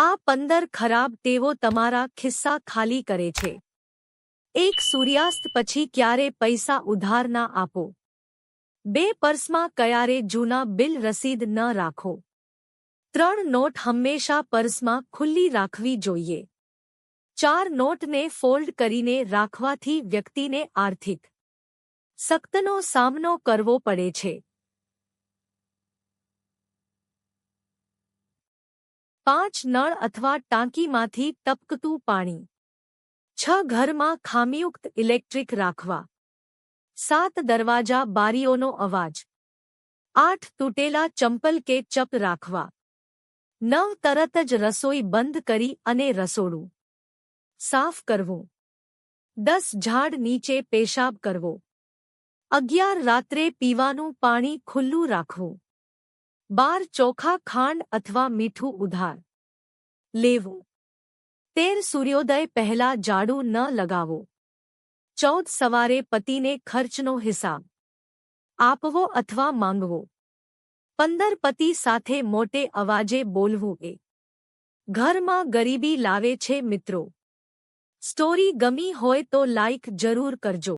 આ પંદર ખરાબ ટેવો તમારા ખિસ્સા ખાલી કરે છે. એક સૂર્યાસ્ત પછી ક્યારે પૈસા ઉધાર ના આપો? બે પર્સમાં ક્યારે જૂના બિલ રસીદ ન રાખો? ત્રણ નોટ હંમેશા પર્સમાં ખુલ્લી રાખવી જોઈએ. ચાર નોટને ફોલ્ડ કરીને રાખવાથી વ્યક્તિને આર્થિક સખ્તનો સામનો કરવો પડે છે. પાંચ નળ અથવા ટાંકીમાંથી ટપકતું પાણી છ ઘરમાં ખામીયુક્ત ઇલેક્ટ્રિક રાખવા સાત દરવાજા બારીઓનો અવાજ આઠ તૂટેલા ચંપલ કે ચપ રાખવા નવ તરત જ રસોઈ બંધ કરી અને રસોડું સાફ કરવું દસ ઝાડ નીચે પેશાબ કરવો અગિયાર રાત્રે પીવાનું પાણી ખુલ્લું રાખવું બાર ચોખા ખાંડ અથવા મીઠું ઉધાર લેવું તેર સૂર્યોદય પહેલા જાડું ન લગાવો ચૌદ સવારે પતિને ખર્ચનો હિસાબ આપવો અથવા માંગવો પંદર પતિ સાથે મોટે અવાજે બોલવું એ ઘરમાં ગરીબી લાવે છે મિત્રો સ્ટોરી ગમી હોય તો લાઇક જરૂર કરજો